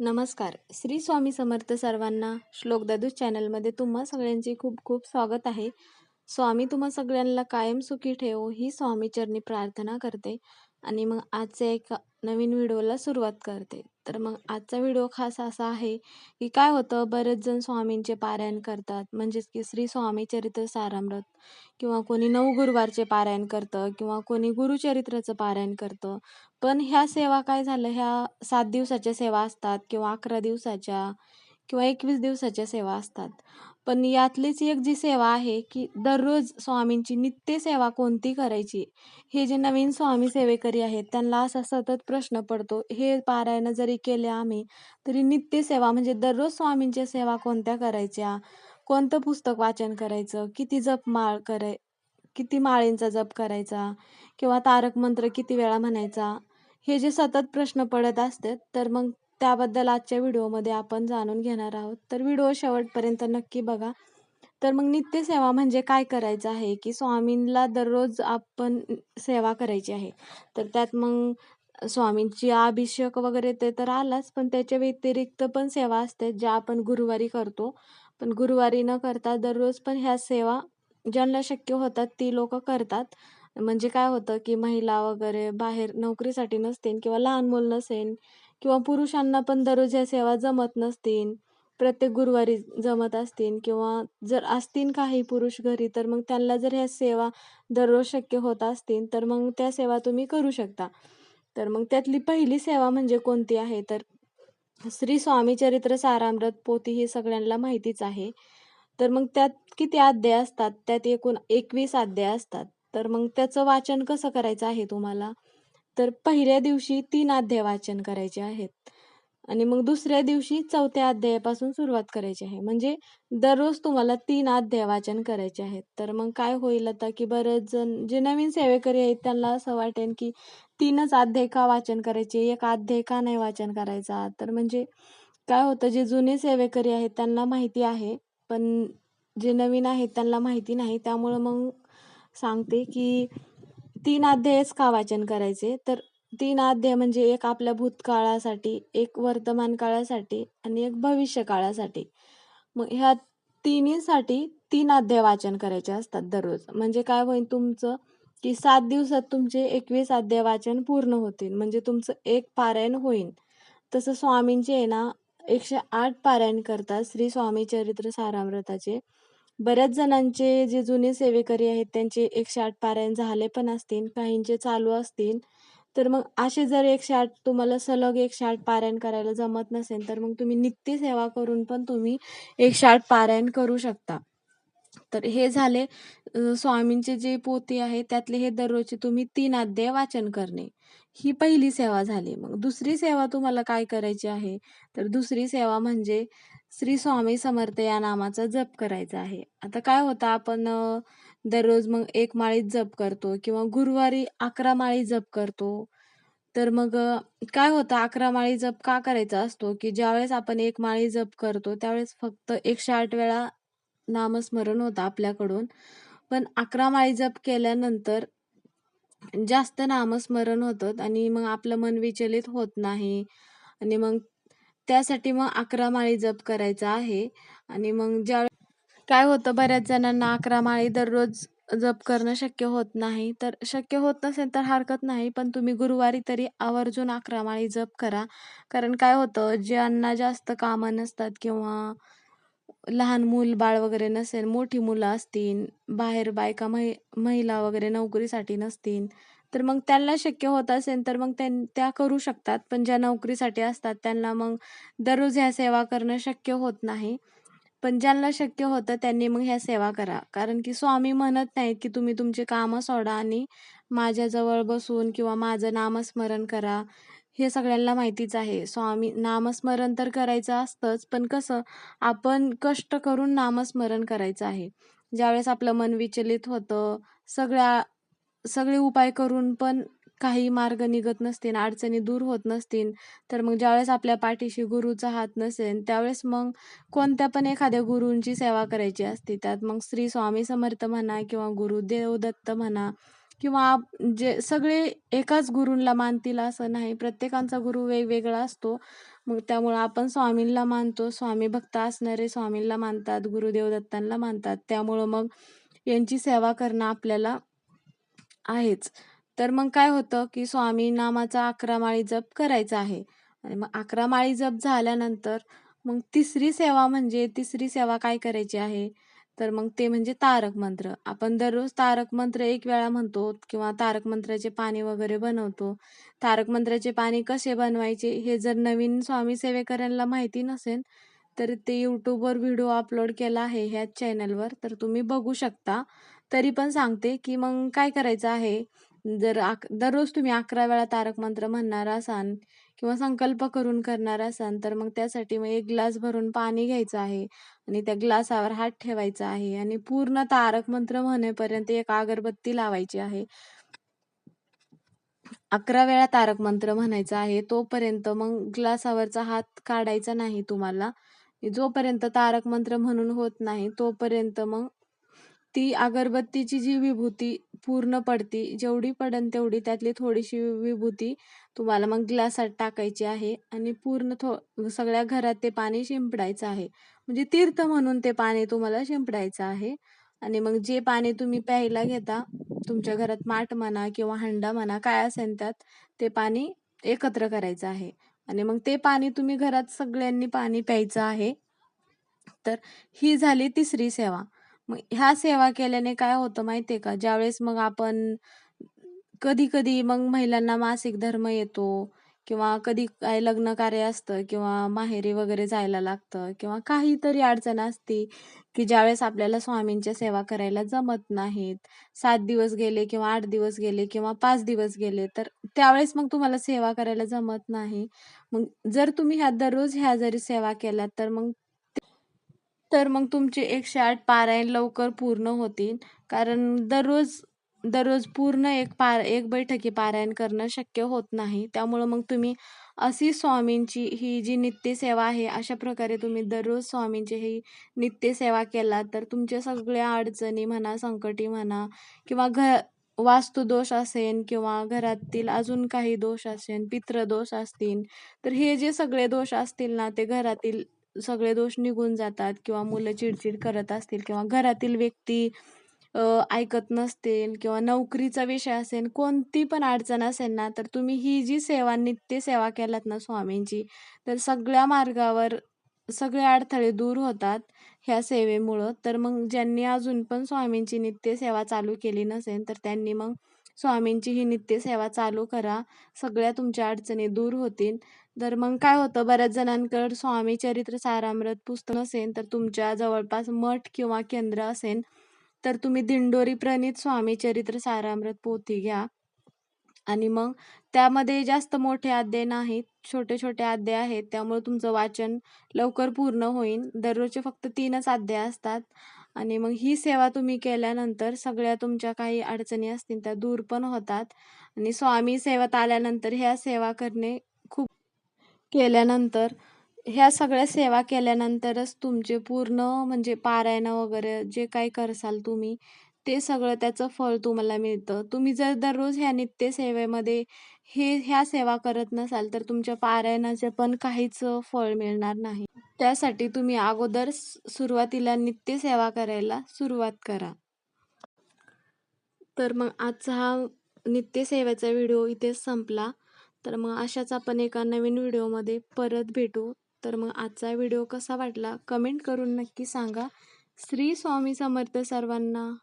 नमस्कार. श्री स्वामी समर्थ सर्वांना श्लोक दादू चॅनलमध्ये तुम्हा सगळ्यांचे खूप खूप स्वागत आहे. स्वामी तुम्हा सगळ्यांना कायम सुखी ठेवो ही स्वामीचरणी प्रार्थना करते. आणि मग आजचे एक नवीन व्हिडिओला सुरुवात करते. तर मग आजचा व्हिडिओ खास असा आहे की काय होतं बरेच जण स्वामींचे पारायण करतात. म्हणजेच की श्री स्वामी चरित्र सारामृत किंवा कोणी नऊ गुरुवारचे पारायण करतं किंवा कोणी गुरुचरित्राचं पारायण करतं. पण ह्या सेवा काय झालं? ह्या सात दिवसाच्या सेवा असतात किंवा अकरा दिवसाच्या किंवा एकवीस दिवसाच्या सेवा असतात. पण यातलीच एक जी सेवा आहे की दररोज स्वामींची नित्य सेवा कोणती करायची? हे जे नवीन स्वामी सेवेकरी आहेत त्यांना असा सतत प्रश्न पडतो हे पारायण जरी केले आम्ही तरी नित्य सेवा म्हणजे दररोज स्वामींच्या सेवा कोणत्या करायच्या? कोणतं पुस्तक वाचन करायचं? किती जप माळ कराय किती माळेंचा जप करायचा? किंवा तारक मंत्र किती वेळा म्हणायचा? हे जे सतत प्रश्न पडत असतात तर मग त्याबद्दल आजच्या व्हिडिओमध्ये आपण जाणून घेणार आहोत. तर व्हिडिओ शेवटपर्यंत नक्की बघा. तर मग नित्यसेवा म्हणजे काय करायचं आहे की स्वामींना दररोज आपण सेवा करायची आहे. तर त्यात मग स्वामींची अभिषेक वगैरे ते तर आलाच पण त्याच्या व्यतिरिक्त पण सेवा असते ज्या आपण गुरुवारी करतो. पण गुरुवारी न करता दररोज पण ह्या सेवा ज्यांना शक्य होतात ती लोक करतात. म्हणजे काय होतं की महिला वगैरे बाहेर नोकरीसाठी नसतील किंवा लहान मुलं नसेल किंवा पुरुषांना पण दररोज ह्या सेवा जमत नसतील प्रत्येक गुरुवारी जमत असतील किंवा जर असतील काही पुरुष घरी तर मग त्यांना जर ह्या सेवा दररोज शक्य होत असतील तर मग त्या सेवा तुम्ही करू शकता. तर मग त्यातली पहिली सेवा म्हणजे कोणती आहे? तर श्री स्वामी चरित्र सारामृत पोथी ही सगळ्यांना माहितीच आहे. तर मग त्यात किती अध्याय असतात? त्यात एकूण एकवीस अध्याय असतात. तर मग त्याचं वाचन कसं करायचं आहे तुम्हाला? तर पहिल्या दिवशी तीन अध्याय वाचन करायचे आहेत. आणि मग दुसऱ्या दिवशी चौथ्या अध्यायापासून सुरुवात करायची आहे. म्हणजे दररोज तुम्हाला तीन अध्याय वाचन करायचे आहेत. तर मग काय होईल आता की बरेच जण जे नवीन सेवेकरी आहेत त्यांना असं वाटेल की तीनच अध्याय का वाचन करायचे? एक अध्याय का नाही वाचन करायचा? तर म्हणजे काय होतं जे जुने सेवेकरी आहेत त्यांना माहिती आहे. पण जे नवीन आहेत त्यांना माहिती नाही. त्यामुळं मग सांगते की तीन अध्यायच का वाचन करायचे? तर तीन अध्याय म्हणजे एक आपल्या भूतकाळासाठी एक वर्तमान काळासाठी आणि एक भविष्य काळासाठी. मग ह्या तिन्हीसाठी तीन अध्याय वाचन करायचे असतात दररोज. म्हणजे काय होईल तुमचं? की सात दिवसात तुमचे एकवीस अध्याय वाचन पूर्ण होतील. म्हणजे तुमचं एक पारायण होईल. तसं स्वामींचे आहे ना एकशे आठ पारायण करतात श्री स्वामी चरित्र सारामृताचे. बऱ्याच जणांचे जे जुने सेवेकरी आहेत त्यांचे एकशे आठ पारायण झाले पण असतील काहींचे चालू असतील. तर मग असे जर एकशे आठ तुम्हाला सलग एकशे आठ पारायण करायला जमत नसेल तर मग तुम्ही नित्य सेवा करून पण तुम्ही एकशे आठ पारायण करू शकता. तर हे झाले स्वामींचे जे पोते आहे त्यातले हे दररोजचे तुम्ही तीन अध्याय वाचन करणे. ही पहिली सेवा झाली. मग दुसरी सेवा तुम्हाला काय करायची आहे? तर दुसरी सेवा म्हणजे श्री स्वामी समर्थ या नामाचा जप करायचा आहे. आता काय होतं आपण दररोज मग एक माळीत जप करतो किंवा गुरुवारी अकरा माळी जप करतो. तर मग काय होतं अकरा माळी जप का करायचा असतो? की ज्यावेळेस आपण एक माळी जप करतो त्यावेळेस फक्त एकशे आठ वेळा नामस्मरण होतं आपल्याकडून. पण अकरा माळी जप केल्यानंतर जास्त नामस्मरण होतं आणि मग आपलं मन विचलित होत नाही. आणि मग त्यासाठी मग अकरा माळी जप करायचा आहे. आणि मग ज्या काय होतं बऱ्याच जणांना अकरा माळी दररोज जप करणं शक्य होत नाही. तर शक्य होत नसेल तर हरकत नाही पण तुम्ही गुरुवारी तरी आवर्जून अकरा माळी जप करा. कारण काय होतं ज्यांना जास्त कामं नसतात किंवा लहान मूल बाळ वगैरे नसेल मोठी मुलं असतील बाहेर बायका महि महिला वगैरे नोकरीसाठी नसतील तर मग त्यांना शक्य होत असेल तर मग त्या करू शकतात. पण ज्या नोकरीसाठी असतात त्यांना मग दररोज ह्या सेवा करणं शक्य होत नाही. पण ज्यांना शक्य होतं त्यांनी मग ह्या सेवा करा. कारण की स्वामी म्हणत नाहीत की तुम्ही तुमचे कामं सोडा आणि माझ्याजवळ बसून किंवा माझं नामस्मरण करा. हे सगळ्यांना माहितीच आहे. स्वामी नामस्मरण तर करायचं असतंच पण कसं आपण कष्ट करून नामस्मरण करायचं आहे. ज्यावेळेस आपलं मन विचलित होतं सगळ्या सगळे उपाय करून पण काही मार्ग निघत नसतील अडचणी दूर होत नसतील तर मग ज्यावेळेस आपल्या पाठीशी गुरुचा हात नसेल त्यावेळेस मग कोणत्या पण एखाद्या गुरूंची सेवा करायची असते. त्यात मग श्री स्वामी समर्थ म्हणा किंवा गुरुदेव दत्त म्हणा किंवा जे सगळे एकाच गुरूंना मानतील असं नाही. प्रत्येकांचा गुरु वेगवेगळा असतो. मग त्यामुळं आपण स्वामींना मानतो. स्वामी भक्त असणारे स्वामींना मानतात गुरुदेव दत्तांना मानतात. त्यामुळं मग यांची सेवा करणं आपल्याला आहेच. तर मग काय होतं की स्वामी नामाचा अकरा माळी जप करायचा आहे. आणि मग अकरा माळी जप झाल्यानंतर मग तिसरी सेवा म्हणजे तिसरी सेवा काय करायची आहे? तर मग ते म्हणजे तारक मंत्र. आपण दररोज तारक मंत्र एक वेळा म्हणतो किंवा तारक मंत्राचे पाणी वगैरे बनवतो. तारक मंत्राचे पाणी कसे बनवायचे हे जर नवीन स्वामी सेवेकऱ्यांना माहिती नसेल तर ते यूट्यूबवर व्हिडिओ अपलोड केला आहे ह्याच चॅनलवर तर तुम्ही बघू शकता. तरी पण सांगते की मग काय करायचं आहे? जर दररोज तुम्ही अकरा वेळा तारक मंत्र म्हणणार असाल किंवा संकल्प करून करणार असाल तर मग त्यासाठी मग एक ग्लास भरून पाणी घ्यायचं आहे आणि त्या ग्लासावर हात ठेवायचा आहे आणि पूर्ण तारक मंत्र म्हणेपर्यंत एक अगरबत्ती लावायची आहे. अकरा वेळा तारक मंत्र म्हणायचा आहे तोपर्यंत मग ग्लासावरचा हात काढायचा नाही तुम्हाला. जोपर्यंत तारक मंत्र म्हणून होत नाही तोपर्यंत मग ती अगरबत्तीची जी विभूती पूर्ण पडती जेवढी पडन तेवढी त्यातली थोडीशी विभूती तुम्हाला मग ग्लासात टाकायची आहे आणि पूर्ण थो सगळ्या घरात ते पाणी शिंपडायचं आहे. म्हणजे तीर्थ म्हणून ते पाणी तुम्हाला शिंपडायचं आहे. आणि मग जे पाणी तुम्ही प्यायला घेता तुमच्या घरात माठ म्हणा किंवा हंडा म्हणा काय असेल त्यात ते पाणी एकत्र करायचं आहे. आणि मग ते पाणी तुम्ही घरात सगळ्यांनी पाणी प्यायचं आहे. तर ही झाली तिसरी सेवा. मग ह्या सेवा केल्याने काय होतं माहितीये का? ज्यावेळेस मग आपण कधी कधी मग महिलांना मासिक धर्म येतो किंवा कधी काय लग्न कार्य असतं किंवा माहेरी वगैरे जायला लागतं किंवा काहीतरी अडचण असते की ज्यावेळेस आपल्याला स्वामींच्या सेवा करायला जमत नाहीत सात दिवस गेले किंवा आठ दिवस गेले किंवा पाच दिवस गेले तर त्यावेळेस मग तुम्हाला सेवा करायला जमत नाही. मग जर तुम्ही ह्या दररोज ह्या जरी सेवा केल्या तर मग तर मग तुमचे एकशे आठ पारायण लवकर पूर्ण होतील. कारण दररोज दररोज पूर्ण एक पार एक बैठकी पारायण करणं शक्य होत नाही. त्यामुळं मग तुम्ही अशी स्वामींची ही जी नित्यसेवा आहे अशा प्रकारे तुम्ही दररोज स्वामींची ही नित्यसेवा केला तर तुमच्या सगळ्या अडचणी म्हणा संकटी म्हणा किंवा घ वास्तुदोष असेल किंवा घरातील अजून काही दोष असेल पितृदोष असतील तर हे जे सगळे दोष असतील ना ते घरातील सगळे दोष निघून जातात किंवा मुलं चिडचिड करत असतील किंवा घरातील व्यक्ती ऐकत नसतील किंवा नोकरीचा विषय असेल कोणती पण अडचण असेल ना तर तुम्ही ही जी सेवा नित्य सेवा केलात ना स्वामींची तर सगळ्या मार्गावर सगळे अडथळे दूर होतात ह्या सेवेमुळं. तर मग ज्यांनी अजून पण स्वामींची नित्य सेवा चालू केली नसेल तर त्यांनी मग स्वामींची ही नित्य सेवा चालू करा. सगळ्या तुमच्या अडचणी दूर होतील. तर मग काय होतं बऱ्याच जणांकडे स्वामी चरित्र सारामृत पुस्तक असेल तर तुमच्या जवळपास मठ किंवा केंद्र असेल तर तुम्ही दिंडोरी प्रणित स्वामी चरित्र सारामृत पोथी घ्या. आणि मग त्यामध्ये जास्त मोठे अध्याय नाहीत छोटे छोटे अध्याय आहेत त्यामुळे तुमचं वाचन लवकर पूर्ण होईल दररोजचे फक्त तीनच अध्याय असतात. आणि मग ही सेवा तुम्ही केल्यानंतर सगळ्या तुमच्या काही अडचणी असतील त्या दूर पण होतात. आणि स्वामी सेवेत आल्यानंतर ह्या सेवा करणे केल्यानंतर ह्या सगळ्या सेवा केल्यानंतरच तुमचे पूर्ण म्हणजे पारायण वगैरे जे काही करसाल तुम्ही ते सगळं त्याचं फळ तुम्हाला मिळतं. तुम्ही जर दररोज ह्या नित्य सेवेमध्ये हे ह्या सेवा करत नसाल तर तुमच्या पारायणाचे पण काहीच फळ मिळणार नाही. त्यासाठी तुम्ही अगोदर सुरुवातीला नित्य सेवा करायला सुरुवात करा. तर मग आजचा हा नित्य सेवेचा व्हिडिओ इथेच संपला. तर मग अशाच आपण एका नवीन व्हिडिओमध्ये परत भेटू. तर मग आजचा व्हिडिओ कसा वाटला? कमेंट करून नक्की सांगा. श्री स्वामी समर्थ सर्वांना.